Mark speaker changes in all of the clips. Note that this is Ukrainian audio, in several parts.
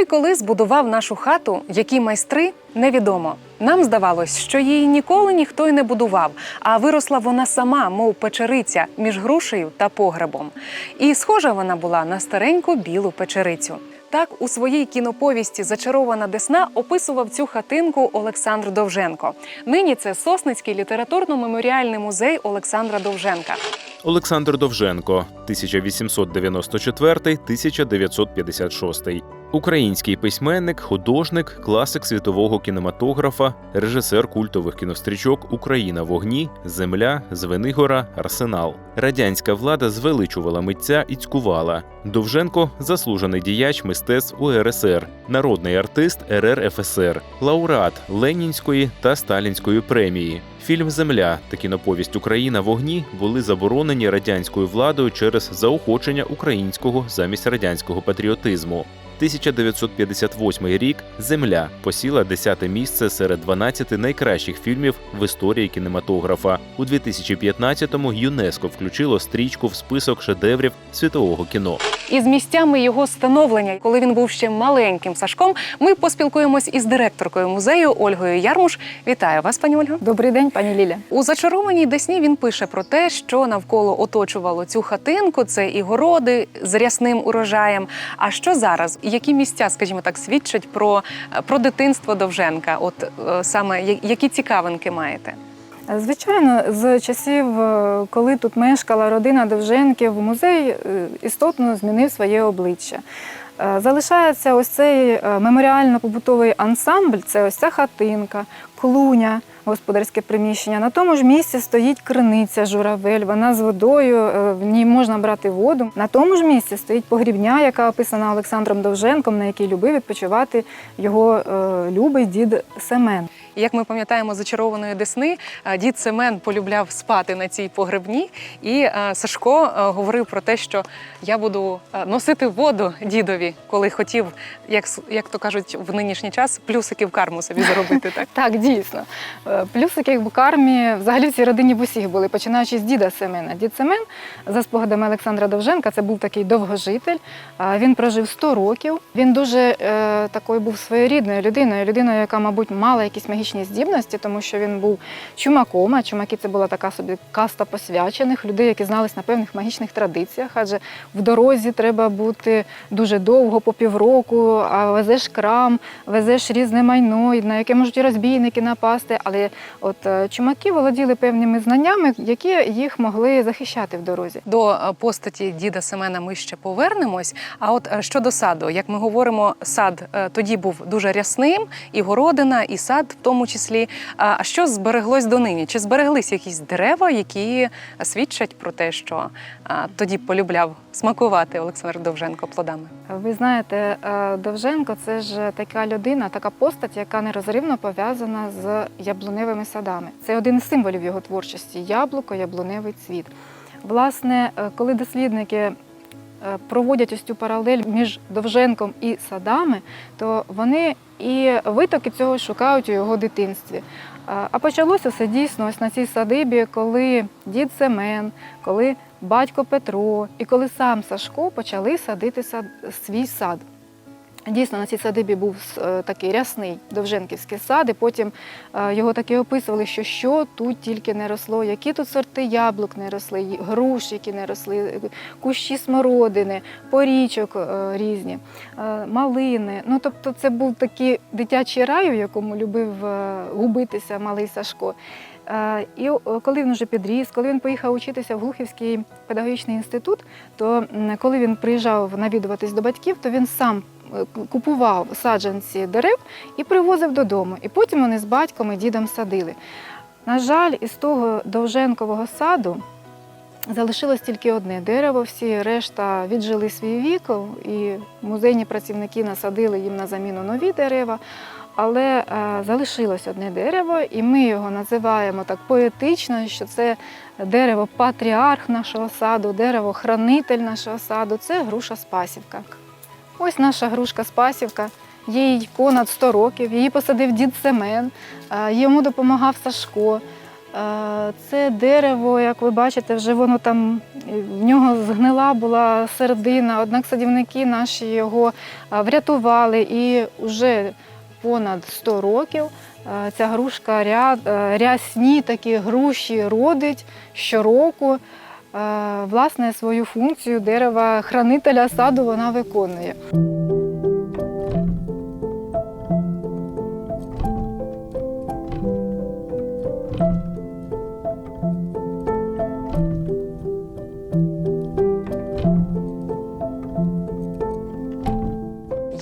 Speaker 1: й коли збудував нашу хату, які майстри невідомо. Нам здавалось, що її ніколи ніхто й не будував, а виросла вона сама, мов печериця, між грушею та погребом. І схожа вона була на стареньку білу печерицю. Так у своїй кіноповісті Зачарована Десна описував цю хатинку Олександр Довженко. Нині це Сосницький літературно-меморіальний музей Олександра Довженка.
Speaker 2: Олександр Довженко, 1894-1956. Український письменник, художник, класик світового кінематографа, режисер культових кінострічок Україна вогні, Земля, Звенигора, Арсенал. Радянська влада звеличувала митця і цькувала. Довженко заслужений діяч мистецтв УРСР, народний артист РРФСР, лауреат Ленінської та Сталінської премії. Фільм Земля та кіноповість Україна вогні були заборонені радянською владою через заохочення українського замість радянського патріотизму. 1958 рік Земля посіла 10 місце серед 12 найкращих фільмів в історії кінематографа. У 2015-му ЮНЕСКО включило стрічку в список шедеврів світового кіно.
Speaker 1: І з місцями його становлення, коли він був ще маленьким Сашком, ми поспілкуємось із директоркою музею Ольгою Ярмуш. Вітаю вас, пані Ольго.
Speaker 3: Добрий день, пані Ліля.
Speaker 1: У зачарованій Десні він пише про те, що навколо оточувало цю хатинку. Це і городи з рясним урожаєм. А що зараз? Які місця, скажімо так, свідчать про, про дитинство Довженка? От е, саме які цікавинки маєте?
Speaker 3: Звичайно, з часів, е, коли тут мешкала родина Довженків, музей е, істотно змінив своє обличчя. Залишається ось цей меморіально-побутовий ансамбль, це ось ця хатинка, клуня, господарське приміщення. На тому ж місці стоїть криниця журавель, вона з водою, е, в ній можна брати воду. На тому ж місці стоїть погрібня, яка описана Олександром Довженком, на якій любив відпочивати його е, любий дід Семен.
Speaker 1: І Як ми пам'ятаємо, зачарованої Десни е, дід Семен полюбляв спати на цій погребні, і е, Сашко е, говорив про те, що я буду носити воду дідові, коли хотів, як, як то кажуть, в нинішній час плюсики в карму собі заробити. Так
Speaker 3: Так, дійсно. Плюсики в кармі взагалі в цій родині в усіх були, починаючи з діда Семена. Дід Семен, за спогадами Олександра Довженка, це був такий довгожитель. Він прожив 100 років. Він дуже такою був своєрідною людиною, людиною, яка, мабуть, мала якісь магічні здібності, тому що він був чумаком. А чумаки це була така собі каста посвячених людей, які знались на певних магічних традиціях. Адже в дорозі треба бути дуже довго, по півроку, а везеш крам, везеш різне майно, на яке можуть розбійники напасти. Але от е, чумаки володіли певними знаннями, які їх могли захищати в дорозі.
Speaker 1: до е, постаті діда Семена ми ще повернемось. А от е, щодо саду, як ми говоримо, сад тоді був дуже рясним, і городина, і сад тому числі. А що збереглось донині? Чи збереглись якісь дерева, які свідчать про те, що тоді полюбляв смакувати Олександр Довженко плодами?
Speaker 3: Ви знаєте, е, Довженко це ж така людина, така постать, яка нерозривно пов'язана з яблуневими садами. Це один із символів його творчості яблуко, яблуневий цвіт. Власне, е, коли дослідники проводять ось цю паралель між Довженком і садами, то вони і витоки цього шукають у його дитинстві. Е, А почалося все дійсно ось на цій садибі, коли дід Семен, коли батько Петро і коли сам Сашко почали садити сад, свій сад. Дійсно, на цій садибі був е, такий рясний довженківський сад, і потім е, його таки описували, що що тут тільки не росло, які тут сорти яблук не росли, й- груш, які не росли, е, кущі смородини, порічок різні, малини. Ну, тобто, це був такий дитячий рай, у якому любив губитися малий Сашко. І коли він вже підріс, коли він поїхав учитися в Глухівський педагогічний інститут, то коли він приїжджав навідуватись до батьків, то він сам купував саджанці дерев і привозив додому. І потім вони з батьком і дідом садили. На жаль, із того довженкового саду залишилось тільки одне дерево, всі решта віджили свій вік, і музейні працівники насадили їм на заміну нові дерева. Але е, залишилось одне дерево, і ми його називаємо так поетично, що це дерево патріарх нашого саду, дерево хранитель нашого саду це груша Спасівка. Ось наша грушка Спасівка. Їй понад 100 років, її посадив дід Семен, е, йому допомагав Сашко. Е, Це дерево, як ви бачите, вже воно там е, в нього згнила була середина. Однак садівники наші його врятували і вже понад 100 років ця грушка рясні такі груші родить щороку. Е, Власне, свою функцію дерева хранителя саду вона виконує.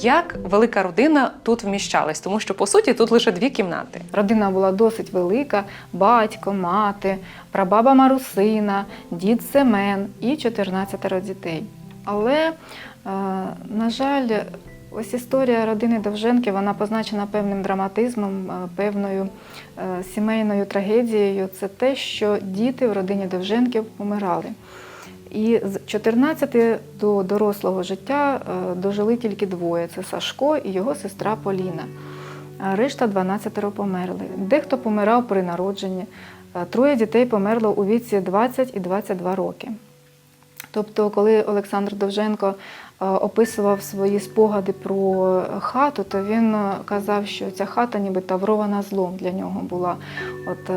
Speaker 1: Як велика родина тут вміщалась, тому що по суті тут лише дві кімнати.
Speaker 3: Родина була досить велика: батько, мати, прабаба Марусина, дід Семен і 14 дітей. Але, е, на жаль, ось історія родини Довженки вона позначена певним драматизмом, е, певною е, сімейною трагедією. Це те, що діти в родині Довженків помирали. І з 14 до дорослого життя е, дожили тільки двоє: це Сашко і його сестра Поліна. Решта 12 померли. Дехто помирав при народженні. Е, Троє дітей померло у віці 20 і 22 роки. Тобто, коли Олександр Довженко е, описував свої спогади про хату, то він казав, що ця хата ніби таврована злом для нього була. От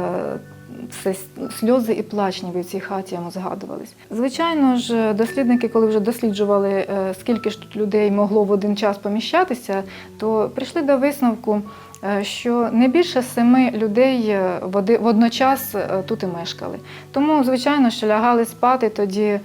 Speaker 3: це сльози і плач ніби в цій хаті йому згадувались. Звичайно ж, дослідники, коли вже досліджували, е, скільки ж тут людей могло в один час поміщатися, то прийшли до висновку, е, що не більше семи людей е, водночас тут і мешкали. Тому, звичайно, що лягали спати тоді,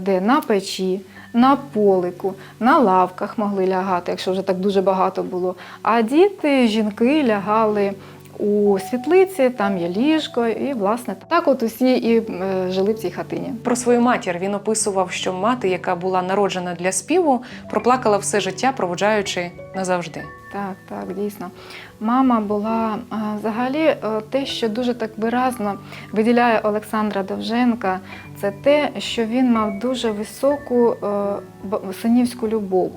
Speaker 3: де на печі. На полику, на лавках могли лягати, якщо вже так дуже багато було. А діти, жінки лягали у світлиці, там є ліжко, і власне так от усі і е, жили в цій хатині.
Speaker 1: Про свою матір він описував, що мати, яка була народжена для співу, проплакала все життя, проводжаючи назавжди.
Speaker 3: Так, так, дійсно. Мама була взагалі е, те, що дуже так виразно виділяє Олександра Довженка, це те, що він мав дуже високу е, синівську любов.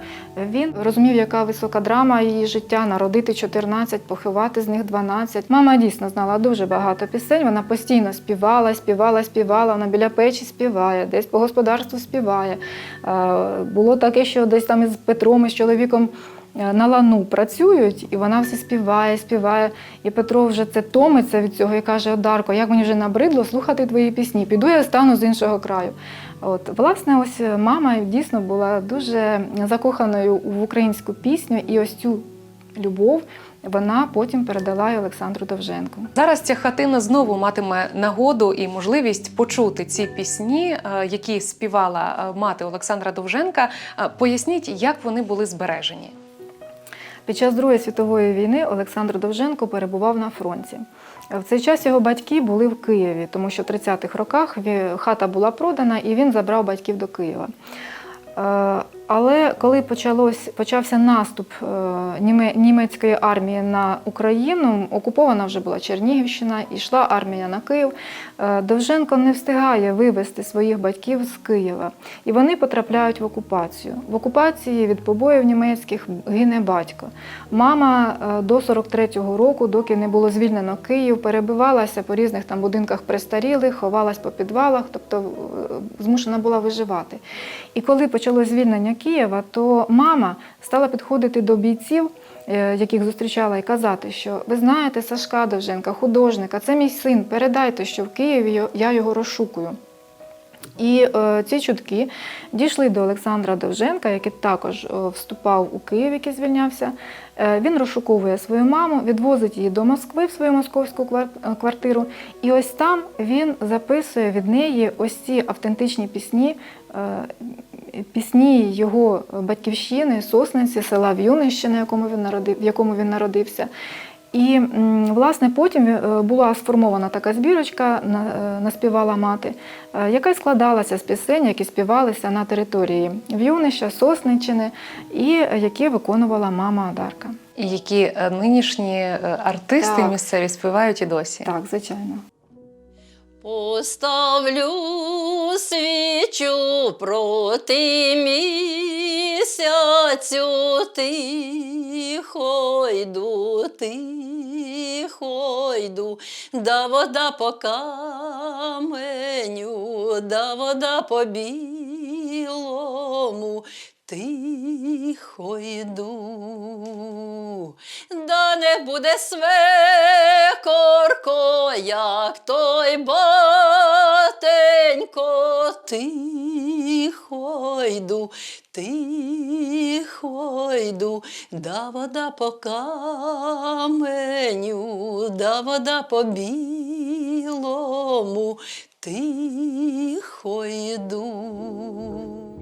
Speaker 3: Він розумів, яка висока драма її життя, народити 14, поховати з них 12. Мама дійсно знала дуже багато пісень. Вона постійно співала, співала, співала. Вона біля печі співає, десь по господарству співає. Е, Було таке, що десь там із Петром, із чоловіком е, на лану працюють, і вона все співає, співає. І Петро вже це томиться від цього і каже: Одарко, як мені вже набридло слухати твої пісні. Піду я стану з іншого краю. От, власне, ось мама дійсно була дуже закоханою в українську пісню, і ось цю любов вона потім передала Олександру Довженку.
Speaker 1: Зараз ця хатина знову матиме нагоду і можливість почути ці пісні, е, які співала е, мати Олександра Довженка. Е, Поясніть, як вони були збережені.
Speaker 3: Під час Другої світової війни Олександр Довженко перебував на фронті. В цей час його батьки були в Києві, тому що в 30-х роках хата була продана і він забрав батьків до Києва. Але коли почалось, почався наступ е, німецької армії на Україну, окупована вже була Чернігівщина, йшла армія на Київ. е, Довженко не встигає вивезти своїх батьків з Києва, і вони потрапляють в окупацію. В окупації від побоїв німецьких гине батько. Мама е, до 43-го року, доки не було звільнено Київ, перебивалася по різних там будинках престарілих, ховалась по підвалах, тобто змушена була виживати. І коли почалось звільнення Києва, то мама стала підходити до бійців, е, яких зустрічала, і казати, що ви знаєте Сашка Довженка, художника, це мій син, передайте, що в Києві я його розшукую. І е, ці чутки дійшли до Олександра Довженка, який також вступав у Київ, який звільнявся. Е, він розшуковує свою маму, відвозить її до Москви в свою московську е, квартиру. І ось там він записує від неї ось ці автентичні пісні, е, пісні його батьківщини, Сосниці, села В'юнища, на якому він народив, в якому він народився. І власне потім е, була сформована така збірочка, е, наспівала мати, е, яка складалася з пісень, які співалися на території В'юнища, Сосниччини, і е, які виконувала мама Одарка.
Speaker 1: І які е, нинішні е, артисти
Speaker 3: Так.
Speaker 1: місцеві співають і досі.
Speaker 3: Так, звичайно.
Speaker 4: Поставлю свічу проти місяцю, тихо йду, тихо йду, да вода по каменю, да вода по білому. Тихо йду, да не буде свекорко, як той батенько, тихо йду, тихо йду, да вода по каменю, да вода по білому, тихо йду.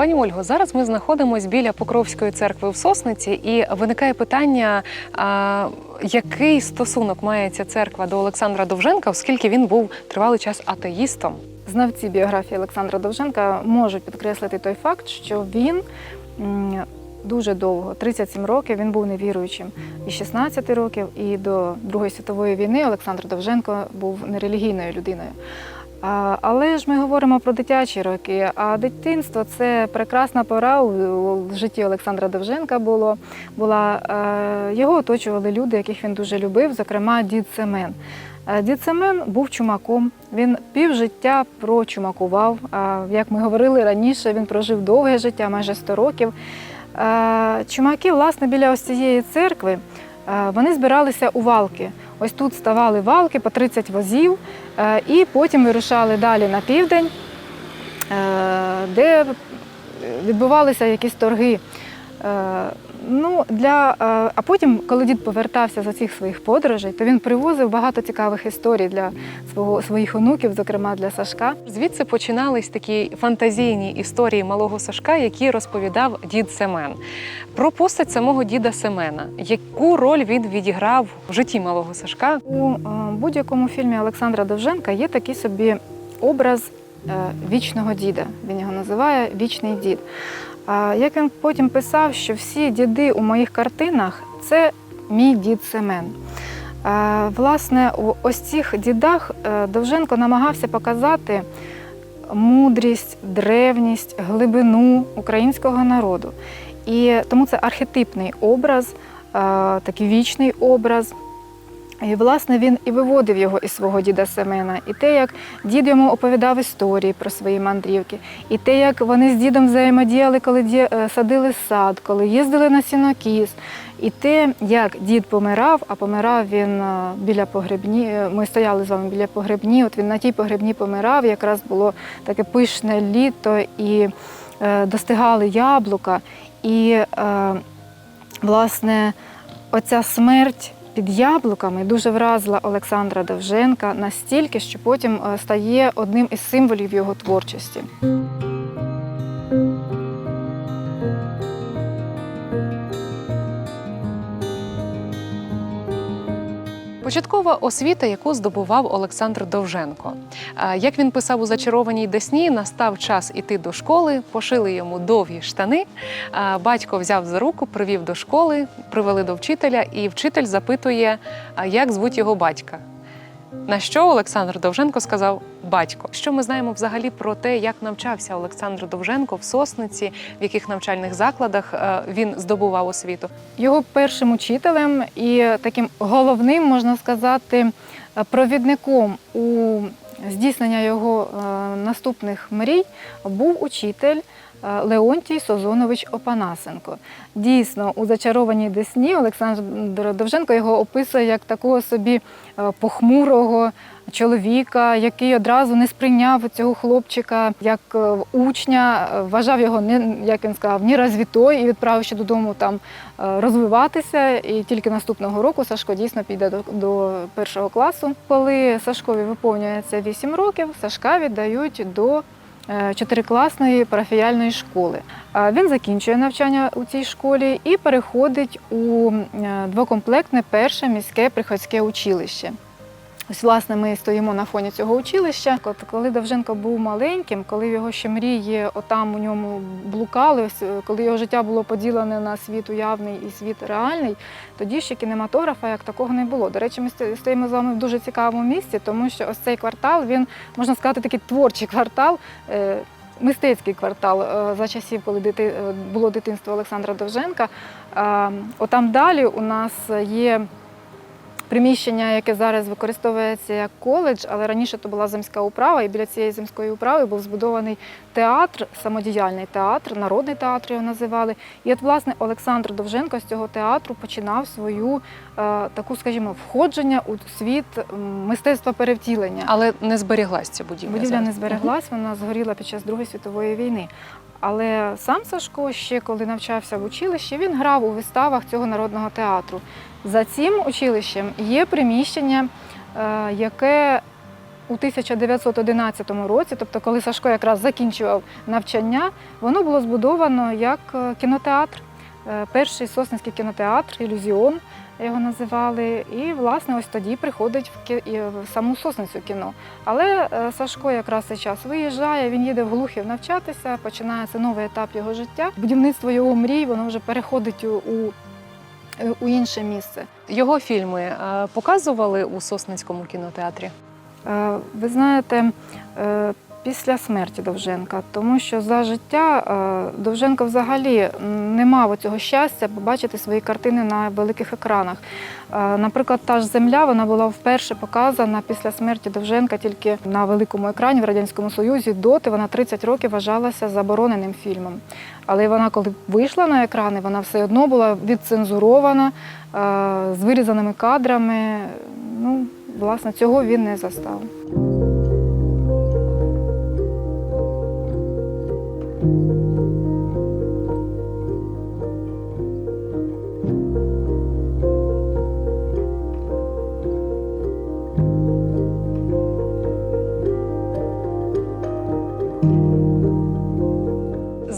Speaker 1: Пані Ольго, зараз ми знаходимося біля Покровської церкви в Сосниці, і виникає питання, а, який стосунок має ця церква до Олександра Довженка, оскільки він був тривалий час атеїстом.
Speaker 3: Знавці біографії Олександра Довженка можуть підкреслити той факт, що він дуже довго, 37 років, він був невіруючим. І 16 років, і до Другої світової війни Олександр Довженко був нерелігійною людиною. Але ж ми говоримо про дитячі роки, а дитинство це прекрасна пора у- житті Олександра Довженка було. Була, е, його оточували люди, яких він дуже любив, зокрема дід Семен. Е, Дід Семен був чумаком. Він півжиття прочумакував. Як ми говорили раніше, він прожив довге життя, майже 100 років. Е, Чумаки, власне, біля ось цієї церкви, е, вони збиралися у валки. Ось тут ставали валки по 30 возів, е, і потім вирушали далі на південь, е, де відбувалися якісь торги. Ну, для, е, а потім, коли дід повертався з оцих своїх подорожей, то він привозив багато цікавих історій для свого, своїх онуків, зокрема для Сашка.
Speaker 1: Звідси починались такі фантазійні історії малого Сашка, які розповідав дід Семен. Про постать самого діда Семена. Яку роль він відіграв в житті малого Сашка?
Speaker 3: У е, будь-якому фільмі Олександра Довженка є такий собі образ е, вічного діда. Він його називає Вічний дід. Як він потім писав, що всі діди у моїх картинах це мій дід Семен. Власне, у ось цих дідах е, Довженко намагався показати мудрість, древність, глибину українського народу. І тому це архетипний образ, е, такий вічний образ. І, власне, він і виводив його із свого діда Семена, і те, як дід йому оповідав історії про свої мандрівки, і те, як вони з дідом взаємодіяли, коли е, садили сад, коли їздили на сінокіс, і те, як дід помирав, а помирав він е, біля погребні. е, Ми стояли з вами біля погребні. От він на тій погребні помирав. Якраз було таке пишне літо, і е, достигали яблука. І е, власне оця смерть під яблуками дуже вразила Олександра Довженка настільки, що потім е, стає одним із символів його творчості.
Speaker 1: Початкова освіта, яку здобував Олександр Довженко. Як він писав у зачарованій Десні, настав час іти до школи, пошили йому довгі штани. Батько взяв за руку, привів до школи, привели до вчителя, і вчитель запитує, як звуть його батька. На що Олександр Довженко сказав батько. Що ми знаємо взагалі про те, як навчався Олександр Довженко в Сосниці, в яких навчальних закладах е, він здобував освіту?
Speaker 3: Його першим учителем і таким головним, можна сказати, провідником у здійснення його е, наступних мрій був учитель Леонтій Созонович Опанасенко. Дійсно, у зачарованій Десні Олександр Довженко його описує як такого собі е, похмурого чоловіка, який одразу не сприйняв цього хлопчика як е, учня, е, вважав його не як він сказав, ні розвітой і відправив ще додому там розвиватися. І тільки наступного року Сашко дійсно піде до, до першого класу. Коли Сашкові виповнюється 8 років, Сашка віддають до чотирикласної парафіяльної школи. Він закінчує навчання у цій школі і переходить у е, двокомплектне перше міське приходське училище. Ось, власне, ми стоїмо на фоні цього училища. От коли Довженко був маленьким, коли його ще мрії отам у ньому блукали, ось, коли його життя було поділене на світ уявний і світ реальний, тоді ще кінематографа як такого не було. До речі, ми стоїмо з вами в дуже цікавому місці, тому що ось цей квартал, він можна сказати, такий творчий квартал. е, Мистецький квартал е, за часів, коли дити, е, було дитинство Олександра Довженка. Отам далі у нас є приміщення, яке зараз використовується як коледж, але раніше то була земська управа, і біля цієї земської управи був збудований театр, самодіяльний театр, народний театр його називали. І от, власне, Олександр Довженко з цього театру починав свою е, таку, скажімо, входження у світ мистецтва перевтілення.
Speaker 1: Але не зберіглась ця будівля.
Speaker 3: Будівля
Speaker 1: зараз.
Speaker 3: не збереглась, вона згоріла під час Другої світової війни. Але сам Сашко, ще коли навчався в училищі, він грав у виставах цього народного театру. За цим училищем є приміщення, е, яке у 1911 році, тобто коли Сашко якраз закінчував навчання, воно було збудовано як е, кінотеатр. Е, Перший сосницький кінотеатр, ілюзіон його називали. І, власне, ось тоді приходить в, кі- в саму сосницю кіно. Але Сашко якраз цей час виїжджає, він їде в Глухів навчатися, починається новий етап його життя. Будівництво його мрій, воно вже переходить у, у, інше місце.
Speaker 1: Його фільми е, показували у Сосницькому кінотеатрі.
Speaker 3: Е, Ви знаєте, е, після смерті Довженка, тому що за життя е, Довженко взагалі не мав цього щастя побачити свої картини на великих екранах. Е, Наприклад, та ж земля вона була вперше показана після смерті Довженка тільки на великому екрані в Радянському Союзі. Доти вона 30 років вважалася забороненим фільмом. Але вона, коли вийшла на екрани, вона все одно була відцензурована е, з вирізаними кадрами. Ну, власне, цього він не застав.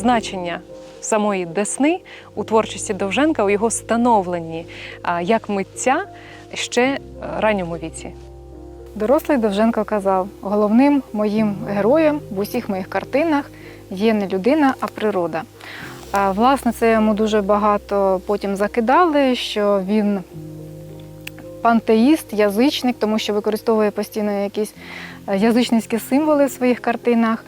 Speaker 1: Значення самої Десни у творчості Довженка у його становленні як митця ще е, ранньому віці.
Speaker 3: Дорослий Довженко казав: головним моїм героєм в усіх моїх картинах є не людина, а природа. Власне, це йому дуже багато потім закидали, що він пантеїст, язичник, тому що використовує постійно якісь е, язичницькі символи в своїх картинах.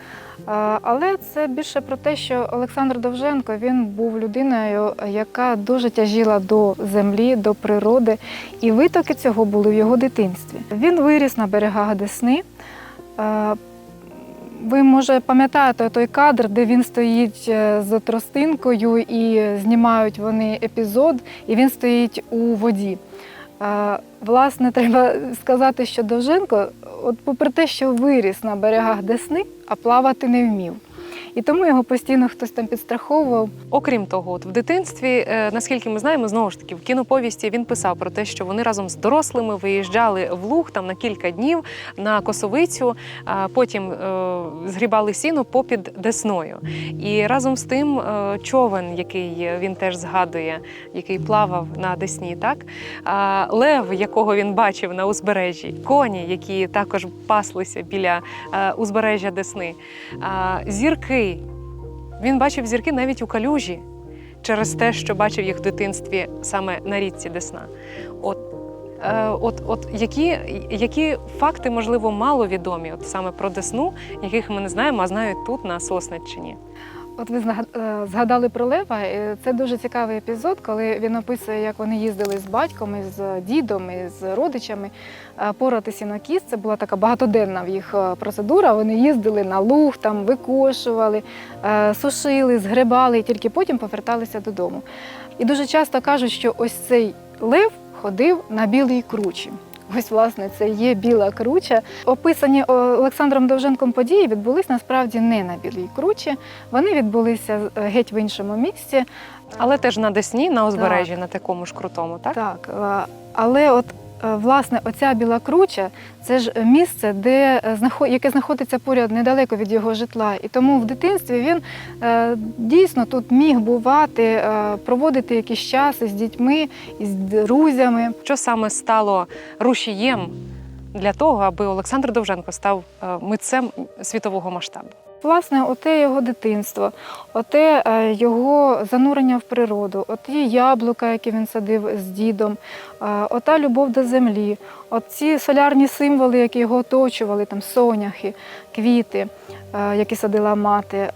Speaker 3: Але це більше про те, що Олександр Довженко він був людиною, яка дуже тяжіла до землі, до природи, і витоки цього були в його дитинстві. Він виріс на берегах Десни. Ви, може, пам'ятаєте той кадр, де він стоїть е, з тростинкою і знімають вони епізод, і він стоїть у воді. Власне, треба сказати, що Довженко, от попри те, що виріс на берегах Десни, а плавати не вмів. І тому його постійно хтось там підстраховував.
Speaker 1: Окрім того, от в дитинстві, е, наскільки ми знаємо, знову ж таки в кіноповісті він писав про те, що вони разом з дорослими виїжджали в луг там на кілька днів на косовицю, а потім е, згрібали сіно попід десною. І разом з тим е, човен, який він теж згадує, який плавав на десні, так лев, якого він бачив на узбережжі, коні, які також паслися біля узбережжя Десни, а, зірки. Він бачив зірки навіть у калюжі через те, що бачив їх в дитинстві саме на річці Десна. От, е, от, от які, які факти, можливо, маловідомі от саме про Десну, яких ми не знаємо, а знають тут, на Сосниччині.
Speaker 3: От ви е, згадали про Лева. Це дуже цікавий епізод, коли він описує, як вони їздили з батьком, з дідом, з родичами е, порати сінокіс. Це була така багатоденна в їх е, процедура. Вони їздили на луг, там викошували, сушили, згребали, і тільки потім поверталися додому. І дуже часто кажуть, що ось цей лев ходив на білій кручі. Ось, власне, це є біла круча. Описані е, Олександром Довженком події відбулись насправді не на білій кручі. Вони відбулися е, геть в іншому місці.
Speaker 1: Але теж на Десні, на узбережжі, на такому ж крутому, так?
Speaker 3: Так, е, але от власне оця біла круча це ж місце, де е, яке знаходиться поряд недалеко від його житла. І тому в дитинстві він е, дійсно тут міг бувати, е, проводити якийсь час із дітьми, із друзями.
Speaker 1: Що саме стало рушієм для того, аби Олександр Довженко став е, митцем світового масштабу?
Speaker 3: Власне, оте його дитинство, оте е, його занурення в природу, оті яблука, які він садив з дідом, е, ота любов до землі, оці солярні символи, які його оточували, там соняхи, квіти, е, які садила мати.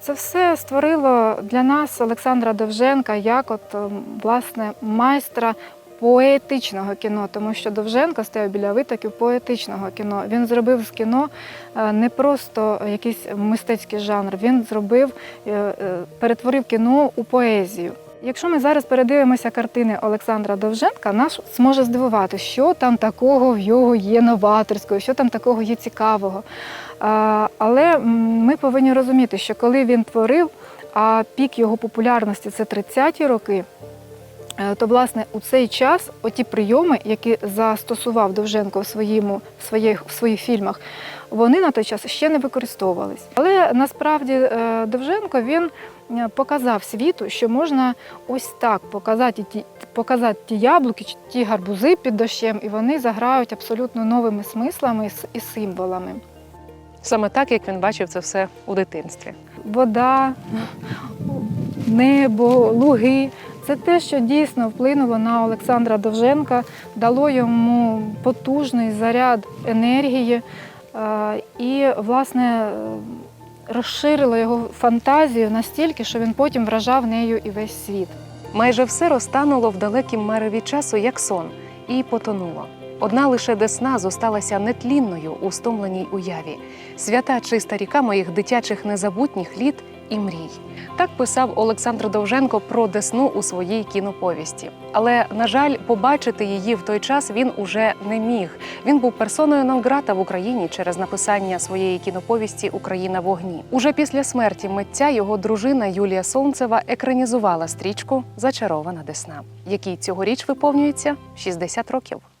Speaker 3: Це все створило для нас Олександра Довженка як от, е, власне, майстра поетичного кіно, тому що Довженко стояв біля витоків поетичного кіно. Він зробив з кіно е, не просто якийсь мистецький жанр, він зробив, е, е, перетворив кіно у поезію. Якщо ми зараз передивимося картини Олександра Довженка, нас зможе здивувати, що там такого в його є новаторського, що там такого є цікавого. Але ми повинні розуміти, що коли він творив, а пік його популярності це 30-ті роки. Е, То, власне, у цей час оті прийоми, які застосував Довженко в, своєму, в, своїх, в своїх фільмах, вони на той час ще не використовувались. Але насправді е, Довженко він е, показав світу, що можна ось так показати ті, показати ті яблуки, ті гарбузи під дощем, і вони заграють абсолютно новими смислами і символами.
Speaker 1: Саме так, як він бачив це все у дитинстві.
Speaker 3: вода, небо, луги. Це те, що дійсно вплинуло на Олександра Довженка, дало йому потужний заряд енергії е, і, власне, розширило його фантазію настільки, що він потім вражав нею і весь світ.
Speaker 1: Майже все розтануло в далекім мареві часу, як сон, і потонуло. Одна лише десна зосталася нетлінною у стомленій уяві, свята чиста ріка моїх дитячих незабутніх літ і мрій. Так писав Олександр Довженко про Десну у своїй кіноповісті. Але, на жаль, побачити її в той час він уже не міг. Він був персоною Новграта в Україні через написання своєї кіноповісті Україна в огні. Уже після смерті митця його дружина Юлія Солнцева екранізувала стрічку Зачарована Десна, якій цьогоріч виповнюється 60 років.